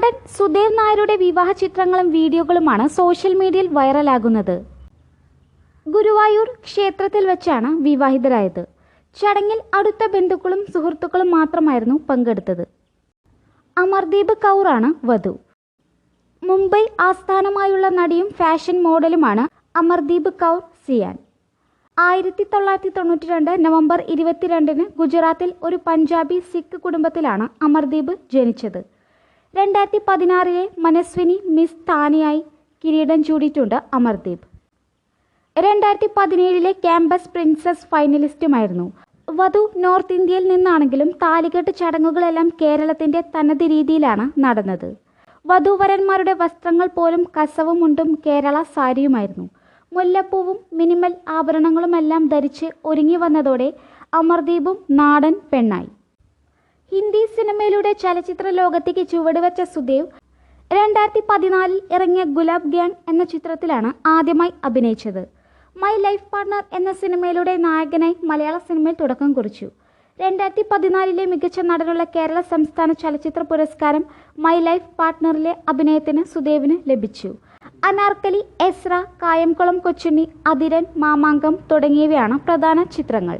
നടൻ സുദേവ് നായരുടെ വിവാഹ ചിത്രങ്ങളും വീഡിയോകളുമാണ് സോഷ്യൽ മീഡിയയിൽ വൈറലാകുന്നത്. ഗുരുവായൂർ ക്ഷേത്രത്തിൽ വെച്ചാണ് വിവാഹിതരായത്. ചടങ്ങിൽ അടുത്ത ബന്ധുക്കളും സുഹൃത്തുക്കളും മാത്രമായിരുന്നു പങ്കെടുത്തത്. അമർദീപ് കൗറാണ് വധു. മുംബൈ ആസ്ഥാനമായുള്ള നടിയും ഫാഷൻ മോഡലുമാണ് അമർദീപ് കൗർ സിയാൻ. ആയിരത്തി തൊള്ളായിരത്തി തൊണ്ണൂറ്റി രണ്ട് നവംബർ ഇരുപത്തിരണ്ടിന് ഗുജറാത്തിൽ ഒരു പഞ്ചാബി സിഖ് കുടുംബത്തിലാണ് അമർദീപ് ജനിച്ചത്. രണ്ടായിരത്തി പതിനാറിലെ മനസ്വിനി മിസ് താനിയായി കിരീടം ചൂടിയിട്ടുണ്ട് അമർദീപ്. രണ്ടായിരത്തി പതിനേഴിലെ ക്യാമ്പസ് പ്രിൻസസ് ഫൈനലിസ്റ്റുമായിരുന്നു. വധു നോർത്ത് ഇന്ത്യയിൽ നിന്നാണെങ്കിലും താലികെട്ട് ചടങ്ങുകളെല്ലാം കേരളത്തിന്റെ തനത് രീതിയിലാണ് നടന്നത്. വധുവരന്മാരുടെ വസ്ത്രങ്ങൾ പോലും കസവും മുണ്ടും കേരള സാരിയുമായിരുന്നു. മുല്ലപ്പൂവും മിനിമൽ ആഭരണങ്ങളുമെല്ലാം ധരിച്ച് ഒരുങ്ങി വന്നതോടെ അമർദീപും നാടൻ പെണ്ണായി. ഹിന്ദി സിനിമയിലൂടെ ചലച്ചിത്ര ലോകത്തേക്ക് ചുവടുവെച്ച സുദേവ് രണ്ടായിരത്തി പതിനാലിൽ ഇറങ്ങിയ ഗുലാബ് ഗ്യാങ് എന്ന ചിത്രത്തിലാണ് ആദ്യമായി അഭിനയിച്ചത്. മൈ ലൈഫ് പാർട്ണർ എന്ന സിനിമയിലൂടെ നായകനായി മലയാള സിനിമയിൽ തുടക്കം കുറിച്ചു. രണ്ടായിരത്തി പതിനാലിലെ മികച്ച നടനുള്ള കേരള സംസ്ഥാന ചലച്ചിത്ര പുരസ്കാരം മൈ ലൈഫ് പാർട്ട്ണറിലെ അഭിനയത്തിന് സുദേവിന് ലഭിച്ചു. അനാർക്കലി എസ്ര കായംകുളം കൊച്ചുണ്ണി അതിരൻ മാമാങ്കം തുടങ്ങിയവയാണ് പ്രധാന ചിത്രങ്ങൾ.